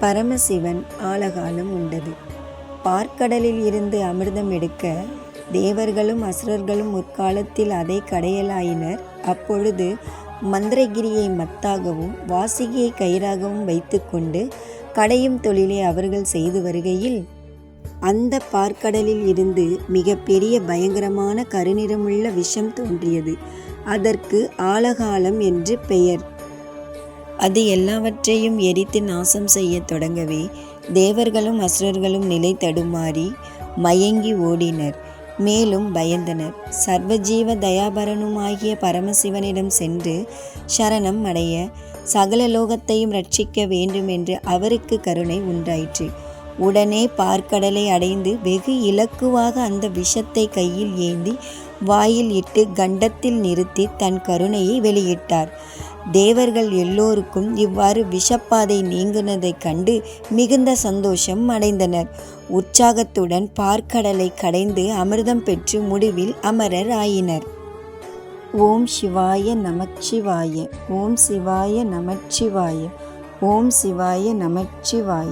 பரமசிவன் ஆலகாலம் உண்டது. பார்க்கடலில் இருந்து அமிர்தம் எடுக்க தேவர்களும் அசுரர்களும் முற்காலத்தில் அதை கடையலாயினர். அப்பொழுது மந்திரகிரியை மத்தாகவும் வாசிகியை கயிறாகவும் வைத்துக்கொண்டு கடையும் தொழிலை அவர்கள் செய்து வருகையில் அந்த பார்க்கடலில் இருந்து மிக பெரிய பயங்கரமான கருநிறமுள்ள விஷம் தோன்றியது. அதற்கு ஆலகாலம் என்று பெயர். அது எல்லாவற்றையும் எரித்து நாசம் செய்யத் தொடங்கவே தேவர்களும் அசுரர்களும் நிலை தடுமாறி மயங்கி ஓடினர். மேலும் பயந்தனர். சர்வஜீவ தயாபரனுமாகிய பரமசிவனிடம் சென்று சரணம் அடைய சகல லோகத்தையும் ரட்சிக்க வேண்டும் என்று அவருக்கு கருணை உண்டாயிற்று. உடனே பார்க்கடலை அடைந்து வெகு இலக்குவாக அந்த விஷத்தை கையில் ஏந்தி வாயில் இட்டு கண்டத்தில் நிறுத்தி தன் கருணையை வெளியிட்டார். தேவர்கள் எல்லோருக்கும் இவ்வாறு விஷப்பாதை நீங்கினதைக் கண்டு மிகுந்த சந்தோஷம் அடைந்தனர். உற்சாகத்துடன் பார்க்கடலை கடைந்து அமிர்தம் பெற்று முடிவில் அமரர் ஆயினர். ஓம் சிவாய நமச்சிவாய. ஓம் சிவாய நமச்சிவாய. ஓம் சிவாய நமச்சிவாய.